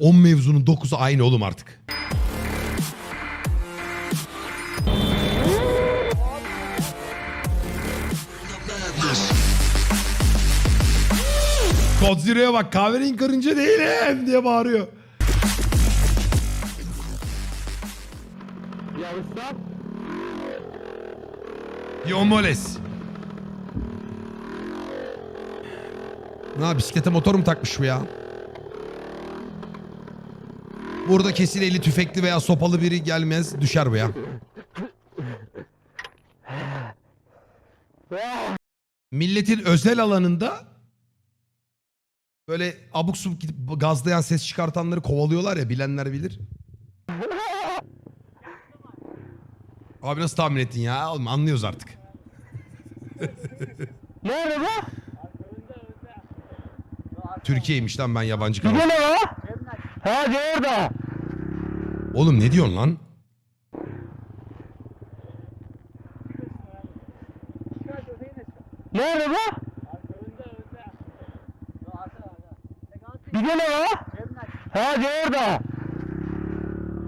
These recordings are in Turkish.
10 mevzunun 9'u aynı oğlum artık. Godzilla'ya bak kahverengi karınca değilim diye bağırıyor. Yomoles. Ha bisiklete motor mu takmış bu ya? Burada kesin eli tüfekli veya sopalı biri gelmez düşer bu ya. Milletin özel alanında böyle abuk subuk gidip gazlayan ses çıkartanları kovalıyorlar ya bilenler bilir. Abi nasıl tahmin ettin ya? Oğlum anlıyoruz artık. Nerede bu? Türkiye'ymiş lan ben yabancı kanal. Ne o? Ha de orada. Oğlum ne diyorsun lan? Nerede bu? Bir de ne o? Ha de orada.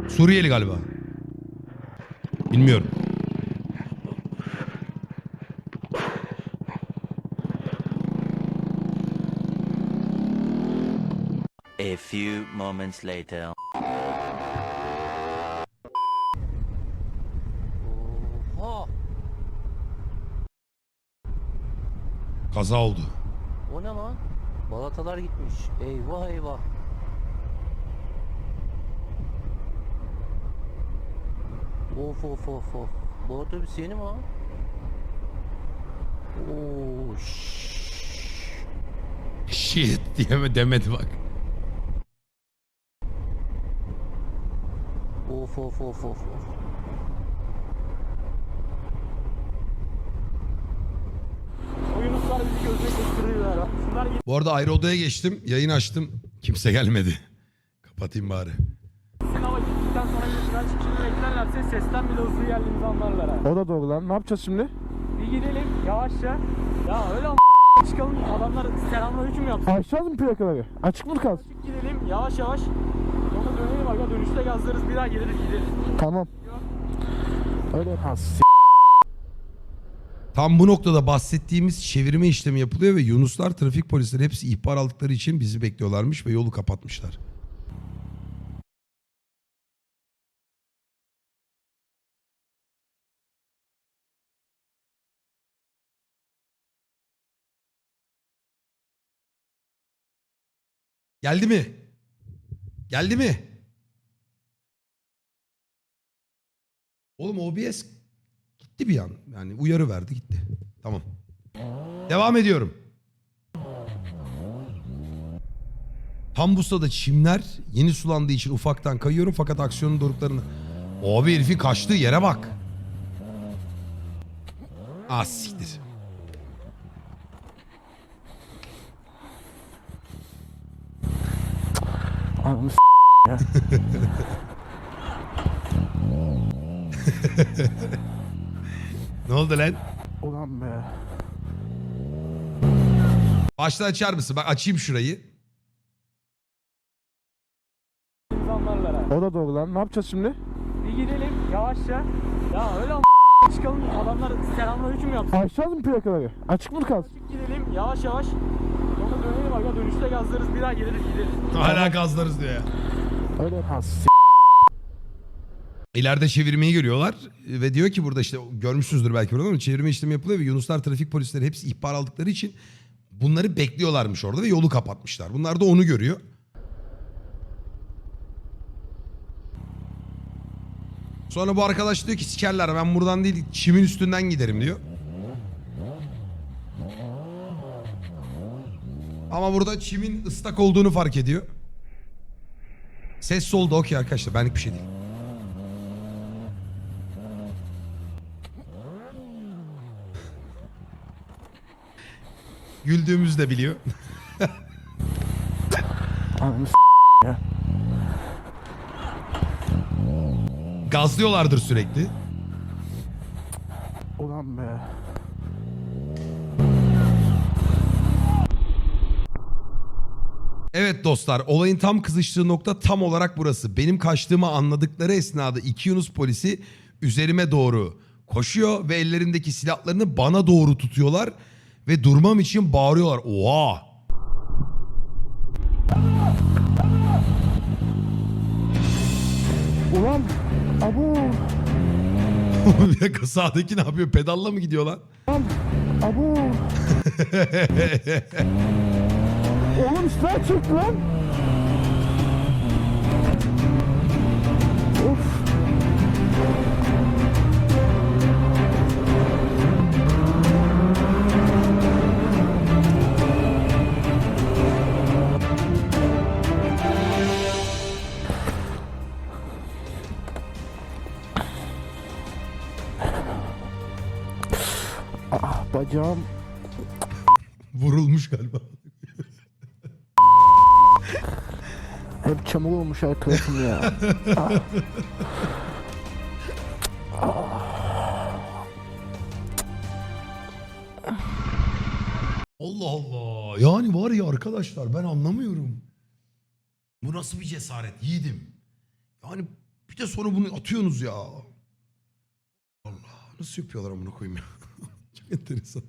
Suriyeli galiba. Bilmiyorum. A few moments later. Oha! Kaza oldu. O ne lan? Balatalar gitmiş. Eyvah eyvah. Of of of of. Bu otobüs yeni mi lan? Oo, şşş. Shit diyeme demedi bak. Of of of of of. O Yunuslar bizi gözüne kestiriyorlar. ha. Şunlar Bu arada ayrı odaya geçtim. Yayın açtım. Kimse gelmedi. Kapatayım bari. ama gittikten sonra Yunuslar çıkışını beklerlerse sesten bile hızlı geldiğimizi anlarlar ha. O da doğru lan. Ne yapacağız şimdi? Bir gidelim yavaşça. Ya öyle am- çıkalım adamlar selamünaleyküm yapsın. Açacağız mı plakaları? Açık mı kalsın? Açık gidelim yavaş yavaş. Sonra dönelim aga dönüşte gazlarız bir daha geliriz gideriz. Tamam. Öyle s- Tam bu noktada bahsettiğimiz çevirme işlemi yapılıyor ve Yunuslar trafik polisleri hepsi ihbar aldıkları için bizi bekliyorlarmış ve yolu kapatmışlar. Geldi mi? Geldi mi? Oğlum OBS gitti bir an. Yani uyarı verdi gitti. Tamam. Devam ediyorum. Tam bu sırada çimler yeni sulandığı için ufaktan kayıyorum fakat aksiyonun doruklarını... Abi herifin kaçtığı yere bak. Ah siktir. Ananı s- ya. Ne oldu lan? Ulan be. Başta açar mısın? Bak açayım şurayı. O da doğru lan. Ne yapacağız şimdi? Bir gidelim yavaşça. Ya öyle çıkalım adamlar selamünaleyküm yapsın. Açacağız mı plakaları? Açık mı kalsın? Açık gidelim yavaş yavaş. Sonra dönelim aga dönüşte gazlarız bir daha geliriz gideriz. Hala gazlarız diyor ya. Öyle s- İleride çevirmeyi görüyorlar ve diyor ki burada işte görmüşsünüzdür belki burada ama çevirme işlemi yapılıyor ve Yunuslar trafik polisleri hepsi ihbar aldıkları için bunları bekliyorlarmış orada ve yolu kapatmışlar. Bunlar da onu görüyor. Sonra bu arkadaş diyor ki sikerler ben buradan değil çimin üstünden giderim diyor. Ama burada çimin ıslak olduğunu fark ediyor. Ses soldu okey arkadaşlar benlik bir şey değil. Güldüğümüzü de biliyor. Ananı s- ya. Gazlıyorlardır sürekli. Ulan be. Evet dostlar olayın tam kızıştığı nokta tam olarak burası. Benim kaçtığımı anladıkları esnada iki Yunus polisi üzerime doğru koşuyor ve ellerindeki silahlarını bana doğru tutuyorlar ve durmam için bağırıyorlar. Oha! Ulan abu bir dakika sağdaki ne yapıyor? Pedalla mı gidiyor lan? lan abu. Oğlum silah çekti lan. Bacağım. Vurulmuş galiba. Hep çamur olmuş arkadaşım ya. Allah Allah. Yani var ya arkadaşlar ben anlamıyorum. Bu nasıl bir cesaret yiğidim. Yani bir de sonra bunu atıyorsunuz ya. Allah nasıl yapıyorlar amına koyayım ya. Çok enteresan.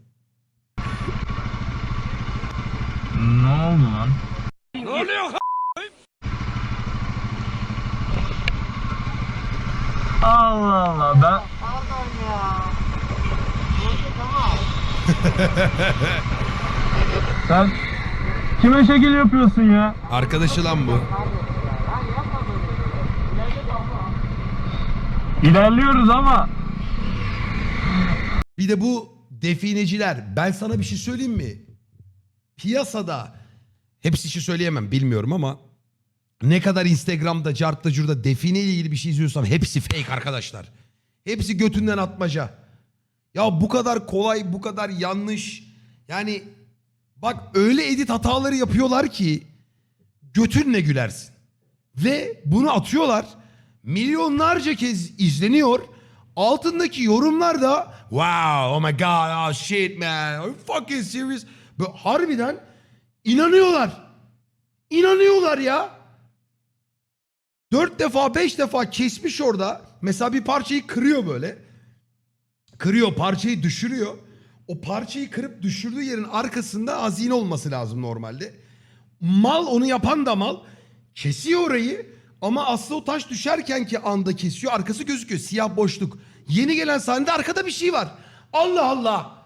Allah Allah ben... Sen kime şekil yapıyorsun ya? Arkadaşı lan bu. İlerliyoruz ama. Bir de bu defineciler. Ben sana bir şey söyleyeyim mi? Piyasada hepsi için söyleyemem bilmiyorum ama ne kadar Instagram'da, cartta, curda define ile ilgili bir şey izliyorsam hepsi fake arkadaşlar. Hepsi götünden atmaca. Ya bu kadar kolay, bu kadar yanlış. Yani bak öyle edit hataları yapıyorlar ki götünle gülersin. Ve bunu atıyorlar. Milyonlarca kez izleniyor. Altındaki yorumlar da wow, oh my god, oh shit man, are you fucking serious? Böyle harbiden inanıyorlar. İnanıyorlar ya. Dört defa, beş defa kesmiş orada. Mesela bir parçayı kırıyor böyle. Kırıyor, parçayı düşürüyor. O parçayı kırıp düşürdüğü yerin arkasında hazine olması lazım normalde. Mal onu yapan da mal. Kesiyor orayı ama aslında o taş düşerken ki anda kesiyor. Arkası gözüküyor. Siyah boşluk. Yeni gelen sahnede arkada bir şey var. Allah Allah.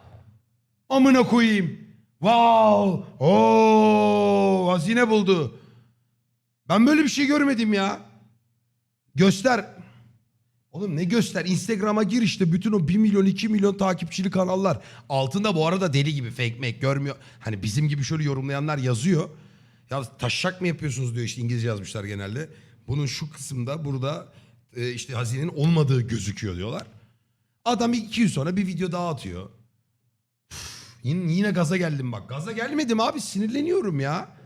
Amına koyayım. Wow. Oo, hazine buldu. Ben böyle bir şey görmedim ya. Göster. Oğlum ne göster? Instagram'a gir işte bütün o 1 milyon 2 milyon takipçili kanallar. Altında bu arada deli gibi fake make görmüyor. Hani bizim gibi şöyle yorumlayanlar yazıyor. Ya taşak mı yapıyorsunuz diyor işte İngilizce yazmışlar genelde. Bunun şu kısımda burada e, işte hazinenin olmadığı gözüküyor diyorlar. Adam iki gün sonra bir video daha atıyor. Yine, yine gaza geldim bak. Gaza gelmedim abi sinirleniyorum ya.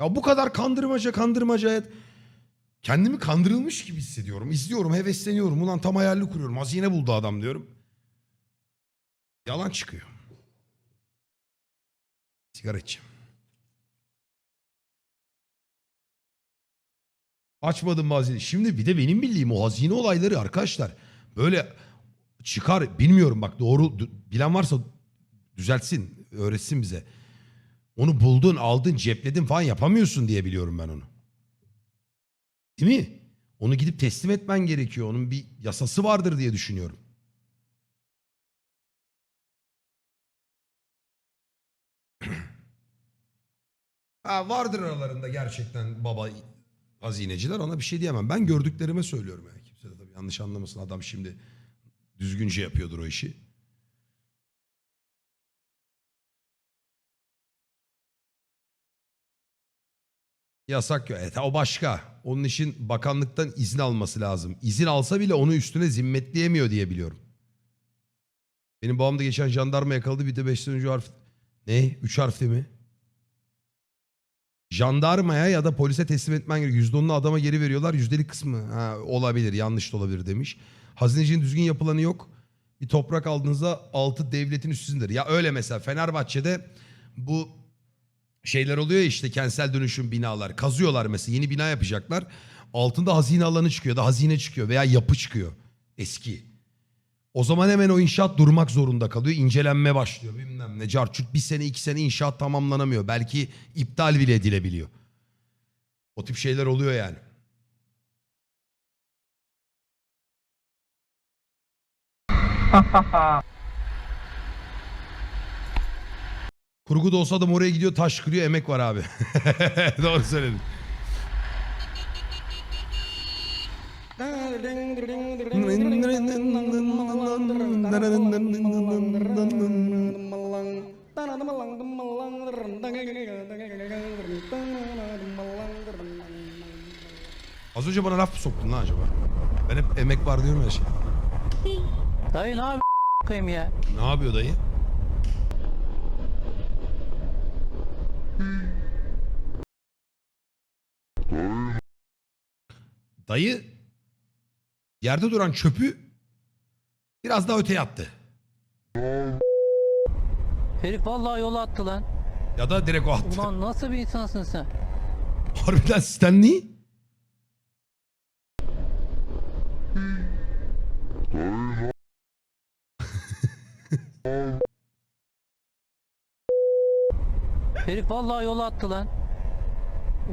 Ya bu kadar kandırmaca kandırmaca. Kendimi kandırılmış gibi hissediyorum. İzliyorum, hevesleniyorum. Ulan tam hayalini kuruyorum. Hazine buldu adam diyorum. Yalan çıkıyor. Sigara içeceğim. Açmadım hazine. Şimdi bir de benim bildiğim o hazine olayları arkadaşlar. Böyle çıkar bilmiyorum bak doğru bilen varsa düzeltsin, öğretsin bize. Onu buldun, aldın, cepledin falan yapamıyorsun diye biliyorum ben onu. Değil mi? Onu gidip teslim etmen gerekiyor. Onun bir yasası vardır diye düşünüyorum. ha, vardır aralarında gerçekten baba hazineciler. Ona bir şey diyemem. Ben gördüklerime söylüyorum. Yani. Kimse de tabii yanlış anlamasın. Adam şimdi düzgünce yapıyordur o işi. Yasak yok. Evet, o başka. Onun için bakanlıktan izin alması lazım. İzin alsa bile onu üstüne zimmetleyemiyor diye biliyorum. Benim babam da geçen jandarma yakaladı. Bir de 5 harf. Ne? 3 harfli mi? Jandarmaya ya da polise teslim etmen gerekiyor. %10'unu adama geri veriyorlar. Yüzdelik kısmı ha, olabilir. Yanlış da olabilir demiş. Hazinecinin düzgün yapılanı yok. Bir toprak aldığınızda altı devletin üstündedir. Ya öyle mesela Fenerbahçe'de bu şeyler oluyor ya işte kentsel dönüşüm binalar. Kazıyorlar mesela yeni bina yapacaklar. Altında hazine alanı çıkıyor da hazine çıkıyor veya yapı çıkıyor eski. O zaman hemen o inşaat durmak zorunda kalıyor. İncelenme başlıyor bilmem ne. Carçurt bir sene iki sene inşaat tamamlanamıyor. Belki iptal bile edilebiliyor. O tip şeyler oluyor yani. Kurgu da olsa adam oraya gidiyor taş kırıyor emek var abi. Doğru söyledin. Az önce bana laf mı soktun lan acaba? Ben hep emek var diyorum ya şey. Dayı ne koyayım ya? Ne yapıyor dayı? Dayı yerde duran çöpü biraz daha öteye attı. Herif vallahi yola attı lan. Ya da direkt o attı. Ulan nasıl bir insansın sen? Harbiden Stanley. Herif vallahi yola attı lan.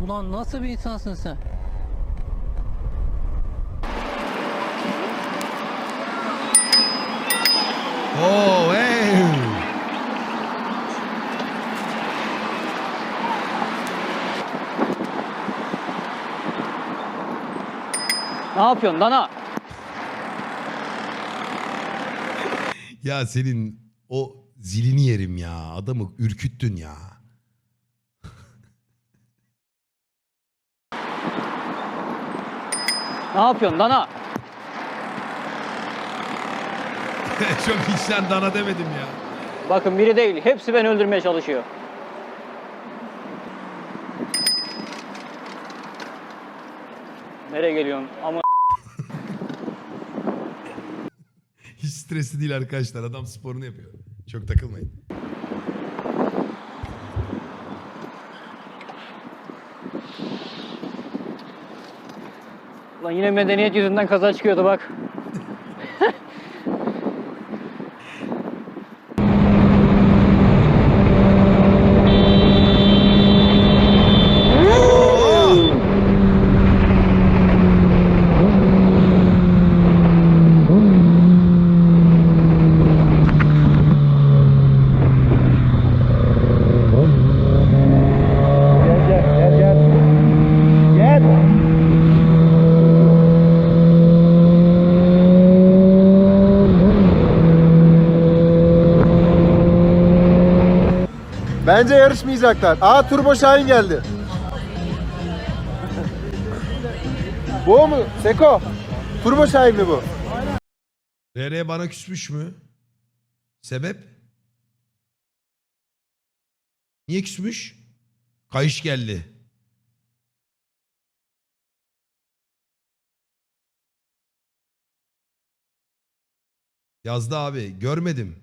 Ulan nasıl bir insansın sen? Oo, hey. Ne yapıyorsun Dana? Ya senin o zilini yerim ya. Adamı ürküttün ya. Ne yapıyorsun Dana? Çok içten dana demedim ya. Bakın biri değil, hepsi beni öldürmeye çalışıyor. Nereye geliyorsun? Ama Hiç stresli değil arkadaşlar. Adam sporunu yapıyor. Çok takılmayın. Lan yine medeniyet yüzünden kaza çıkıyordu bak. Bence yarışmayacaklar. Aa Turbo Şahin geldi. bu mu? Seko. Turbo Şahin mi bu? RR bana küsmüş mü? Sebep? Niye küsmüş? Kayış geldi. Yazdı abi. Görmedim.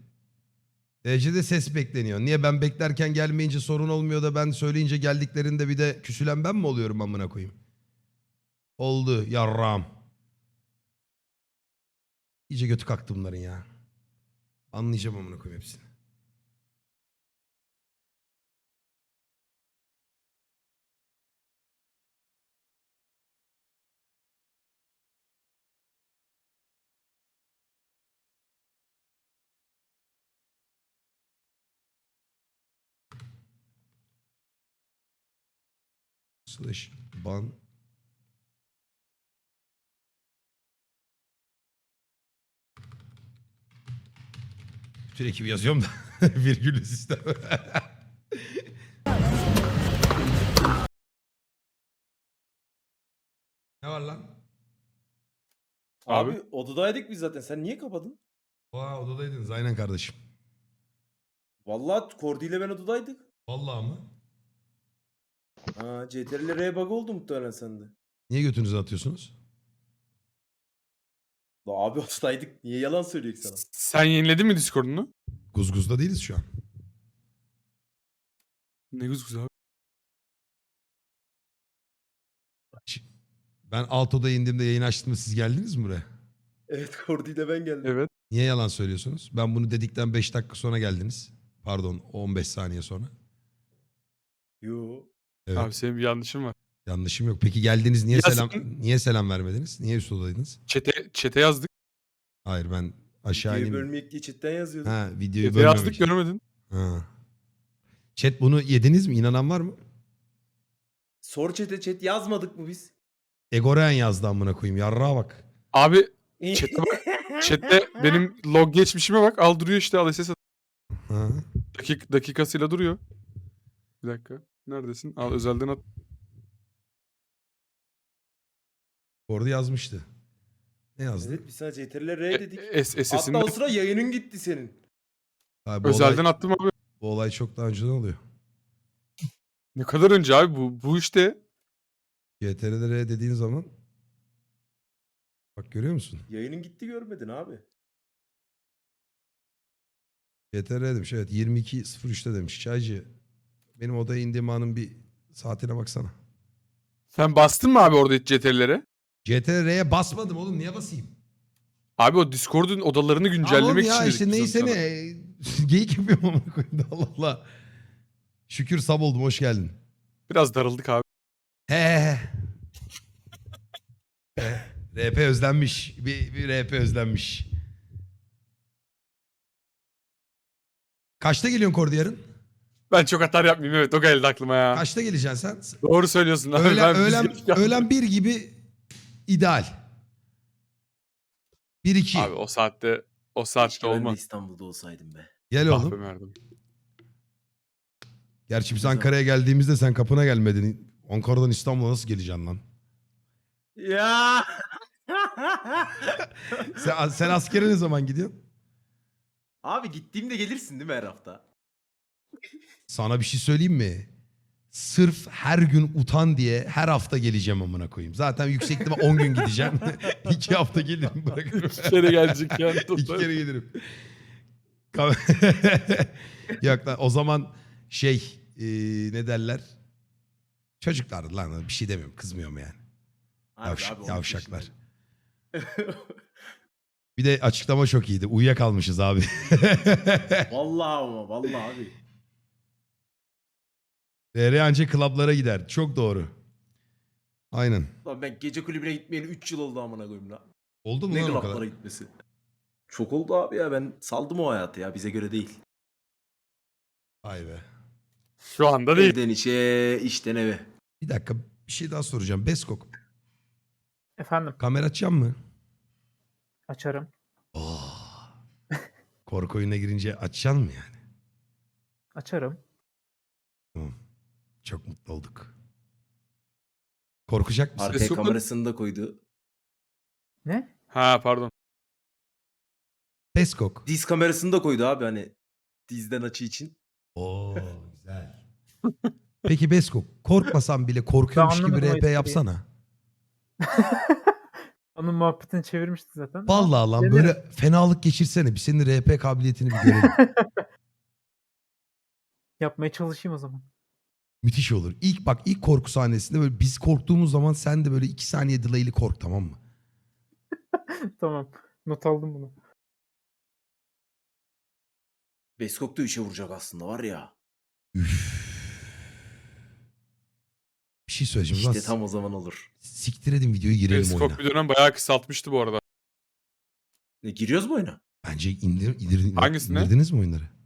Derecede ses bekleniyor. Niye ben beklerken gelmeyince sorun olmuyor da ben söyleyince geldiklerinde bir de küsülen ben mi oluyorum amına koyayım? Oldu yarram. İyice götü kalktı bunların ya. Anlayacağım amına koyayım hepsini. Slash ban Bütün ekibi yazıyorum da virgüllü sistem. ne var lan? Abi, odadaydık biz zaten. Sen niye kapadın? Aa odadaydınız aynen kardeşim. Vallahi Kordi ile ben odadaydık. Vallahi mı? Aa, CTRL R bug oldu muhtemelen sende. Niye götünüzü atıyorsunuz? La abi hastaydık. Niye yalan söyleyecek sana? Sen yeniledin mi Discord'unu? Guzguzda değiliz şu an. Ne güzel abi. Ben alt odaya indiğimde yayın açtığımda siz geldiniz mi buraya? Evet Kordi ile ben geldim. Evet. Niye yalan söylüyorsunuz? Ben bunu dedikten 5 dakika sonra geldiniz. Pardon 15 saniye sonra. Yo. Evet. Abi senin bir yanlışın var. Yanlışım yok. Peki geldiniz niye Ya selam niye selam vermediniz? Niye üst odaydınız? Çete, çete yazdık. Hayır ben aşağı Videoyu ineyim. bölmeyek diye chatten yazıyordum. Ha videoyu Çete bölmemek yazdık için. görmedin. Ha. Chat bunu yediniz mi? İnanan var mı? Sor chat'e chat yazmadık mı biz? Egoren yazdı amına koyayım. Yarrağa bak. Abi Chat'e bak. chatte benim log geçmişime bak. Al duruyor işte al SS. Ha. Dakik, dakikasıyla duruyor. Bir dakika. Neredesin? Al özelden at. Orada yazmıştı. Ne yazdı? evet biz sana CTRL R dedik. E, S- Hatta o sıra yayının gitti senin. Ha, bu, özelden olay, attım abi. bu olay çok daha önceden oluyor. Ne kadar önce abi bu bu işte. CTRL'e dediğin zaman bak görüyor musun? Yayının gitti görmedin abi. CTRL demiş evet 22.03'te demiş. Çaycı benim odaya indiğim anın bir saatine baksana. Sen bastın mı abi orada CTRL'lere? CTRL'ye basmadım oğlum niye basayım? Abi o Discord'un odalarını güncellemek ya için dedik işte biz onu neyse sana. ne. Geyik yapıyorum amına koyayım da Allah Allah. Şükür sab oldum hoş geldin. Biraz darıldık abi. He he he. He, RP özlenmiş. Bir, bir RP özlenmiş. Kaçta geliyorsun Kordi yarın? Ben çok hatar yapmayayım evet o geldi aklıma ya. Kaçta geleceksin sen? Doğru söylüyorsun abi. Öğlen, ben biz öğlen, geç öğlen bir gibi ideal. 1-2. Abi o saatte o saatte Keşke ben de olmaz. İstanbul'da olsaydım be. Gel Ah be oğlum. Merdim. Gerçi biz. Ankara'ya geldiğimizde sen kapına gelmedin. Ankara'dan İstanbul'a nasıl geleceksin lan? Ya. Sen, sen askere ne zaman gidiyorsun? abi gittiğimde gelirsin değil mi her hafta? Sana bir şey söyleyeyim mi? Sırf her gün utan diye her hafta geleceğim amına koyayım. Zaten yüksek ihtimal 10 gün gideceğim. İki hafta gelirim bırakırım. İki kere gelecek yani. İki kere gelirim. Yok lan o zaman şey e, ne derler? Çocuklar lan bir şey demiyorum kızmıyorum yani. Abi, Yavş- abi, yavşaklar. Bir de açıklama çok iyiydi. Uyuyakalmışız abi. vallahi ama vallahi abi. DR anca klaplara gider. Çok doğru. Aynen. Lan ben gece kulübüne gitmeyeli 3 yıl oldu amına koyayım lan. Oldu mu Ne lan o klaplara kadar? gitmesi. Çok oldu abi ya ben saldım o hayatı ya bize göre değil. Vay be. Şu anda değil. Evden işe, işten eve. Bir dakika bir şey daha soracağım. Beskok Efendim kamera açacağım mı? açarım. Oh. Korku oyuna girince açacaksın mı yani? Açarım. Çok mutlu olduk. Korkacak mısın? Arkaya Sokak- kamerasını da koydu. Ne? Ha pardon. Peskok. Diz kamerasını da koydu abi hani dizden açı için. Oo güzel. Peki Beskok korkmasan bile korkuyormuş Ben gibi anlamadım o RP espriyi. yapsana. Onun muhabbetini çevirmişti zaten. Vallahi lan böyle fenalık geçirsene. Bir senin RP kabiliyetini bir görelim. Yapmaya çalışayım o zaman. Müthiş olur. İlk bak ilk korku sahnesinde böyle biz korktuğumuz zaman sen de böyle iki saniye delay'li kork tamam mı? tamam. Not aldım bunu. Beskok da 3'e vuracak aslında var ya. Üf. Bir şey söyleyeceğim. İşte Lan tam o zaman olur. Siktir edin videoyu girelim oyuna. Skop bir dönem bayağı kısaltmıştı bu arada. Ne giriyoruz mu oyuna? Bence indir, indir, Hangisine? indirdiniz mi oyunları?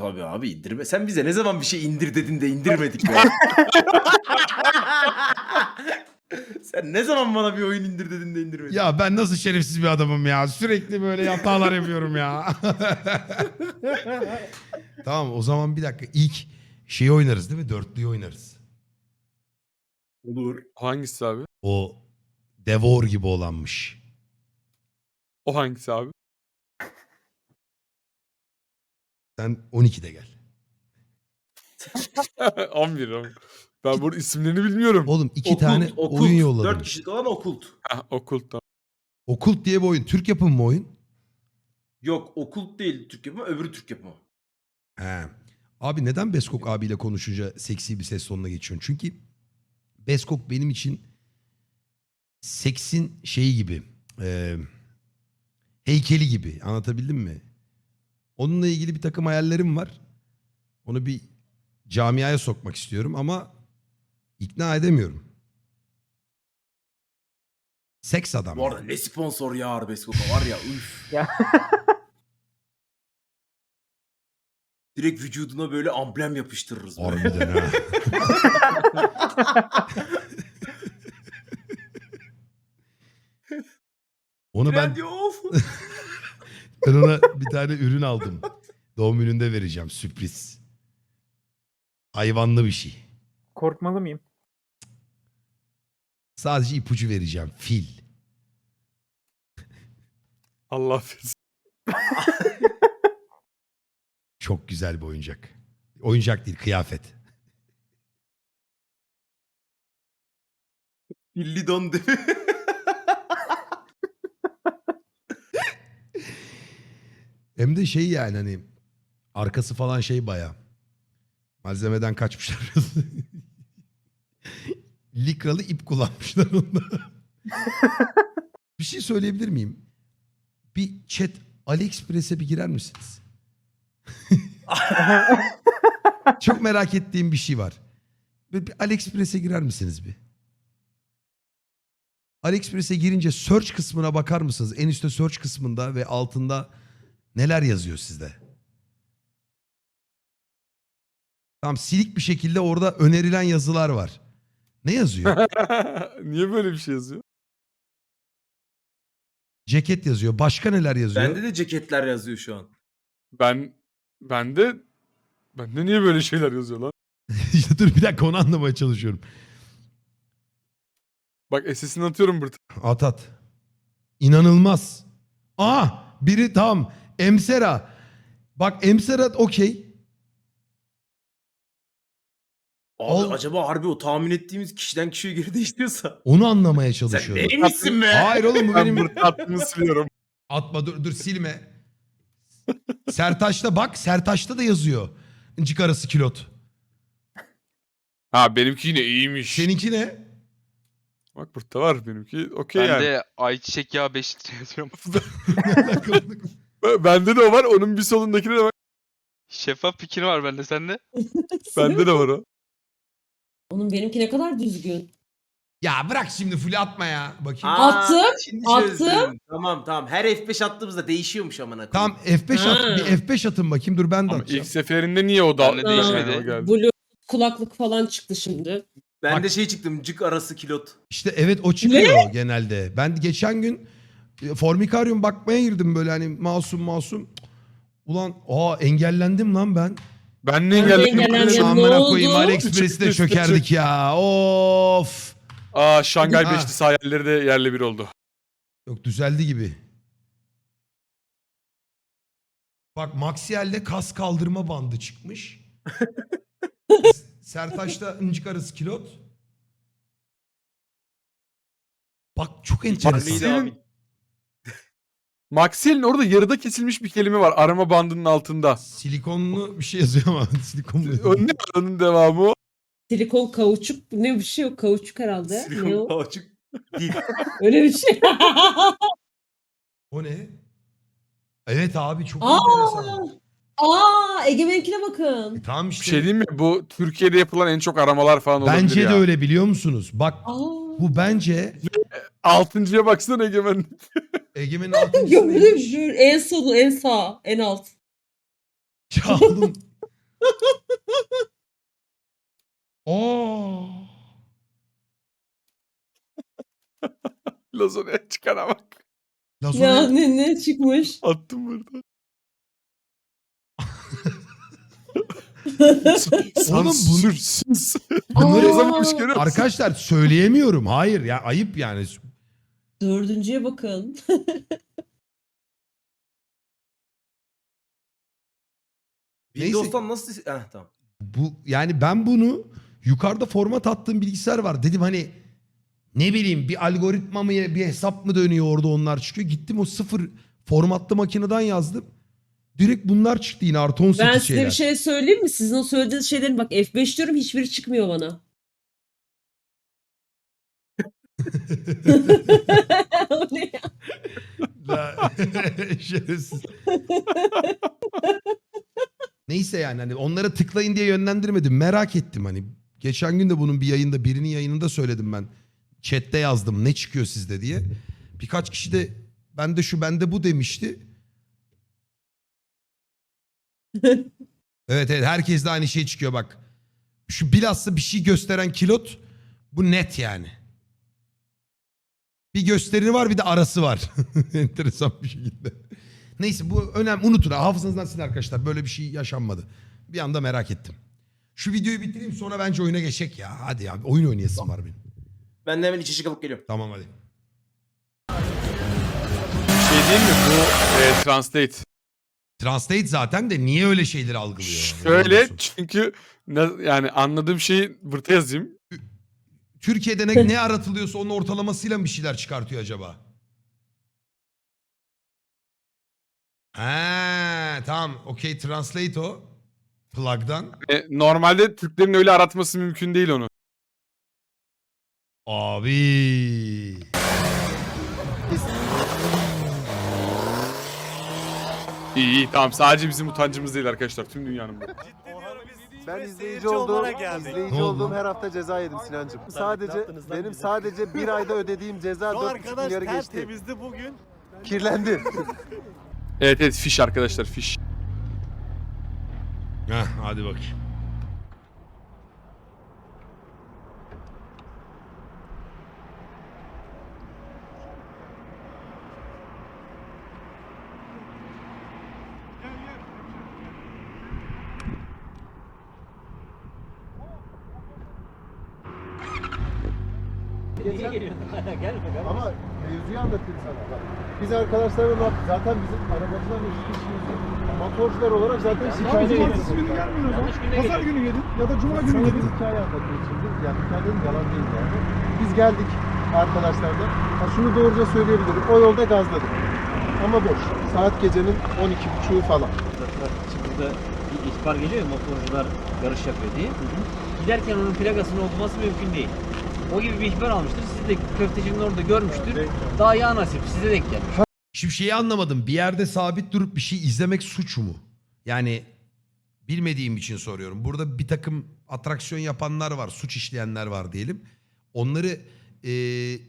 Tabii abi indirme. Sen bize ne zaman bir şey indir dedin de indirmedik be. Sen ne zaman bana bir oyun indir dedin de indirmedin? Ya ben nasıl şerefsiz bir adamım ya. Sürekli böyle hatalar yapıyorum ya. tamam o zaman bir dakika. İlk şeyi oynarız değil mi? Dörtlüyü oynarız. Olur. Hangisi abi? O Devor gibi olanmış. O hangisi abi? Sen 12'de gel. 11 11. Ben burada isimlerini bilmiyorum. Oğlum iki Okult, tane okult. oyun yolladım. 4 kişilik olan okult. Ha, okult da. Okult diye bir oyun. Türk yapımı mı oyun? Yok okult değil Türk yapımı öbürü Türk yapımı. He. Abi neden Beskok abiyle konuşunca seksi bir ses tonuna geçiyorsun? Çünkü Beskok benim için seksin şeyi gibi. e, heykeli gibi. Anlatabildim mi? Onunla ilgili bir takım hayallerim var. Onu bir camiaya sokmak istiyorum ama ikna edemiyorum. Seks adam. Bu arada ne sponsor ya Arbesko var ya üf. Ya. Direkt vücuduna böyle amblem yapıştırırız. böyle. Harbiden ha. Onu ben, Trendyol. ben ona bir tane ürün aldım. Doğum gününde vereceğim sürpriz. Hayvanlı bir şey. Korkmalı mıyım? Sadece ipucu vereceğim. Fil. Allah affetsin. Çok güzel bir oyuncak. Oyuncak değil kıyafet. Billy don değil mi? Hem de şey yani hani arkası falan şey baya. Malzemeden kaçmışlar. Likralı ip kullanmışlar onda. bir şey söyleyebilir miyim? Bir chat AliExpress'e bir girer misiniz? Çok merak ettiğim bir şey var. Bir, bir AliExpress'e girer misiniz bir? AliExpress'e girince search kısmına bakar mısınız? En üstte search kısmında ve altında neler yazıyor sizde? Tam silik bir şekilde orada önerilen yazılar var. Ne yazıyor? Niye böyle bir şey yazıyor? Ceket yazıyor. Başka neler yazıyor? Bende de ceketler yazıyor şu an. Ben bende bende niye böyle şeyler yazıyor lan? işte dur bir dakika onu anlamaya çalışıyorum. Bak SS'ini atıyorum burada. At at. İnanılmaz. Aa biri tam. Emsera. Bak Emsera okey. Abi Ol- acaba harbi o tahmin ettiğimiz kişiden kişiye göre değişiyorsa. Onu anlamaya Sen çalışıyorum. neymişsin be? Hayır oğlum bu Ben benim. burada siliyorum. Atma dur dur silme. Sertaç'ta bak Sertaç'ta da yazıyor. İncik arası kilot. Ha benimki yine iyiymiş. Seninki ne? Bak burada var benimki. Okey Ben yani. de ayçiçek yağı 5 litre yazıyorum. Bende de o var. Onun bir solundakine de bak. Şeffaf fikir var bende sende. Bende de var o. Onun benimki ne kadar düzgün. ya bırak şimdi full atma ya. Bakayım. Aa, Attım, şimdi attım. çözdüm. Tamam tamam. Her F5 attığımızda değişiyormuş amına koyayım. Tamam F5 at. Ha. Bir F5 atın bakayım. Dur ben de Ama atacağım. ilk seferinde niye o da Bende değişmedi. geldi. Bluetooth kulaklık falan çıktı şimdi. Ben Bak- de şey çıktım. Cık arası kilot. İşte evet o çıkıyor genelde. Ben geçen gün Formikarium bakmaya girdim böyle hani masum masum. Ulan aa engellendim lan ben. Ben ne Ben de engelledim? engellendim. Ya Amına ne koyayım oldu? AliExpress'te Çıktı, çıktı, çökerdik ya. Of. Aa Şangay Ha. Beşlisi hayalleri de yerle bir oldu. Yok düzeldi gibi. Bak Maxiel'de kas kaldırma bandı çıkmış. Sertaç'ta incik arası kilot. Bak çok enteresan. Abi? Maxell'in orada yarıda kesilmiş bir kelime var. Arama bandının altında. Silikonlu bir şey yazıyor ama silikonlu. Ne onun devamı o? Silikon kauçuk ne bir şey yok kauçuk herhalde. Ne Silikon o? kauçuk değil. Öyle bir şey. O ne? Evet abi çok Aa! enteresan. Aa Egemen'kine bakın. E, tamam Bir işte. şey diyeyim mi? Bu Türkiye'de yapılan en çok aramalar falan olabilir bence ya. de öyle biliyor musunuz? Bak Aa. bu bence Altıncıya baksana Egemen. Egemen'in altıncısı Gömülüm neymiş? şu en sonu en sağ en alt. Ya oğlum. Oo. Lazona'ya çıkana bak. Lazona. Ya ne ne çıkmış? Attım burada. Oğlum bunu- Sansürsüz. Bunları Aa. yazamamış görüyor musun? Arkadaşlar söyleyemiyorum. Hayır ya ayıp yani. Dördüncüye bakın. Neyse. Windows'tan nasıl... Heh tamam. Bu yani ben bunu yukarıda format attığım bilgisayar var. Dedim hani ne bileyim bir algoritma mı bir hesap mı dönüyor orada onlar çıkıyor. Gittim o sıfır formatlı makineden yazdım. Direkt bunlar çıktı yine artı 18 Ben size şeyler. bir şey söyleyeyim mi? Sizin o söylediğiniz şeylerin bak F5 diyorum hiçbiri çıkmıyor bana. O ne ya? La- Şerefsiz. Neyse yani hani onlara tıklayın diye yönlendirmedim. Merak ettim hani. Geçen gün de bunun bir yayında birinin yayınında söyledim ben. Chat'te yazdım ne çıkıyor sizde diye. Birkaç kişi de bende şu bende bu demişti. evet evet herkes de aynı şey çıkıyor bak. Şu bilhassa bir şey gösteren kilot bu net yani. Bir gösteri var bir de arası var. Enteresan bir şekilde. Neyse bu önemli. Unutun. Hafızanızdan silin arkadaşlar. Böyle bir şey yaşanmadı. Bir anda merak ettim. Şu videoyu bitireyim sonra bence oyuna geçecek ya. Hadi ya oyun oynayasım var benim. Ben de hemen içi çıkıp geliyorum. Tamam hadi. Şey değil mi bu e, translate. Translate zaten de niye öyle şeyleri algılıyor? Şöyle çünkü ne- yani anladığım şeyi burada yazayım. Türkiye'de ne, ne aratılıyorsa onun ortalamasıyla mı bir şeyler çıkartıyor acaba? Ha tamam. Okey translate o. Plug'dan. E, normalde Türklerin öyle aratması mümkün değil onu. Abi. İyi iyi tamam sadece bizim utancımız değil arkadaşlar tüm dünyanın bu. Ben izleyici olduğum, izleyici Ne oldu? olduğum her hafta ceza yedim Sinancım. Sadece benim sadece bir ayda ödediğim ceza 4,5 milyarı geçti. bugün. Kirlendi. Evet evet fiş arkadaşlar fiş. Heh, hadi bakayım. Niye geliyorsun? Gelme gel. Ama mevzuyu anlatayım sana. Bak. Biz arkadaşlarla ne yaptık? Zaten bizim arabacılarla hiçbir işimiz yok. Motorcular olarak zaten şikayet ediyoruz. Yanlış günde Pazar günü yedin ya da cuma günü yedin. hikaye anlatayım şimdi. Yani hikayenin yalan değil yani. Biz geldik arkadaşlarla. Ha şunu doğruca söyleyebilirim. O yolda gazladık. Ama boş. Saat gecenin 12.30'u falan. Şimdi burada bir ihbar geliyor ya, motorcular yarış yapıyor diye. Giderken onun plakasını okuması mümkün değil. O gibi bir ihbar almıştır. Siz de köftecinin orada görmüştür. Daha ya nasip size denk gelmiş. Şimdi şeyi anlamadım. Bir yerde sabit durup bir şey izlemek suç mu? Yani bilmediğim için soruyorum. Burada bir takım atraksiyon yapanlar var, suç işleyenler var diyelim. Onları e,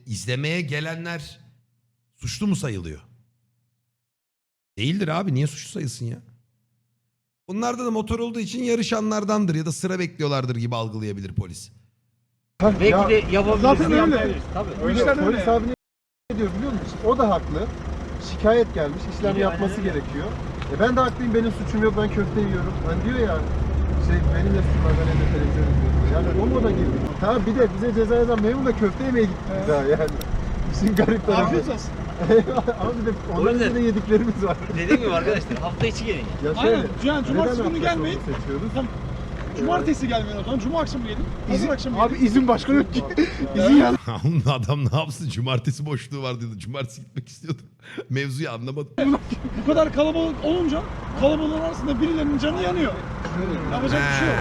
izlemeye gelenler suçlu mu sayılıyor? Değildir abi. Niye suçlu sayılsın ya? Onlarda da motor olduğu için yarışanlardandır ya da sıra bekliyorlardır gibi algılayabilir polis. Belki Ya- de yapabiliriz. Zaten öyle. Tabii. Öyle, polis abi ne diyor biliyor musun? O da haklı. Şikayet gelmiş, işlem Geliyor, yapması aynen öyle. gerekiyor. E ben de haklıyım, benim suçum yok, ben köfte yiyorum. Hani diyor ya, şey benim de suçum var, ben evde televizyon izliyorum. Yani o moda girdik. Tamam bir de bize ceza yazan memur da köfte yemeye gitti daha yani. İşin garip tarafı. Afiyet olsun. Ama bir de onların yüzden- yediklerimiz var. Dediğim gibi arkadaşlar hafta içi gelin. Ya şöyle, Aynen. Yani cumartesi neden günü hafta sonu gelmeyin. seçiyoruz? Cumartesi gelmeyin o zaman. Cuma akşamı gelin. Pazar akşamı Abi gelin. izin başka yok ki. izin ya. Oğlum adam ne yapsın? Cumartesi boşluğu var diyordu. Cumartesi gitmek istiyordu. Mevzuyu anlamadım. Bu kadar kalabalık olunca kalabalığın arasında birilerinin canı yanıyor. Yapacak bir şey yok.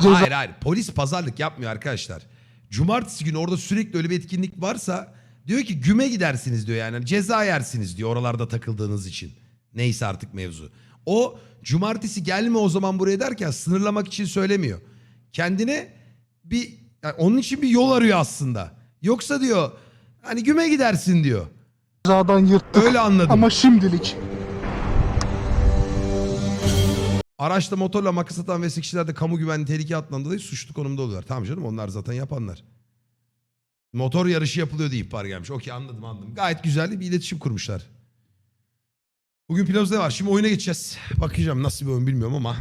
Şuraya. Hayır hayır polis pazarlık yapmıyor arkadaşlar. Cumartesi günü orada sürekli öyle bir etkinlik varsa diyor ki güme gidersiniz diyor yani ceza yersiniz diyor oralarda takıldığınız için. Neyse artık mevzu. O cumartesi gelme o zaman buraya derken sınırlamak için söylemiyor. Kendine bir yani onun için bir yol arıyor aslında. Yoksa diyor hani güme gidersin diyor. Cezadan yırttık Öyle anladım. ama şimdilik. Araçta motorla makas atan ve kişiler de kamu güvenliği tehlike altından dolayı suçlu konumda oluyorlar. Tamam canım onlar zaten yapanlar. Motor yarışı yapılıyor diye ihbar gelmiş. Okey anladım anladım. Gayet güzel bir iletişim kurmuşlar. Bugün ne var? Şimdi oyuna geçeceğiz. Bakacağım nasıl bir oyun bilmiyorum ama.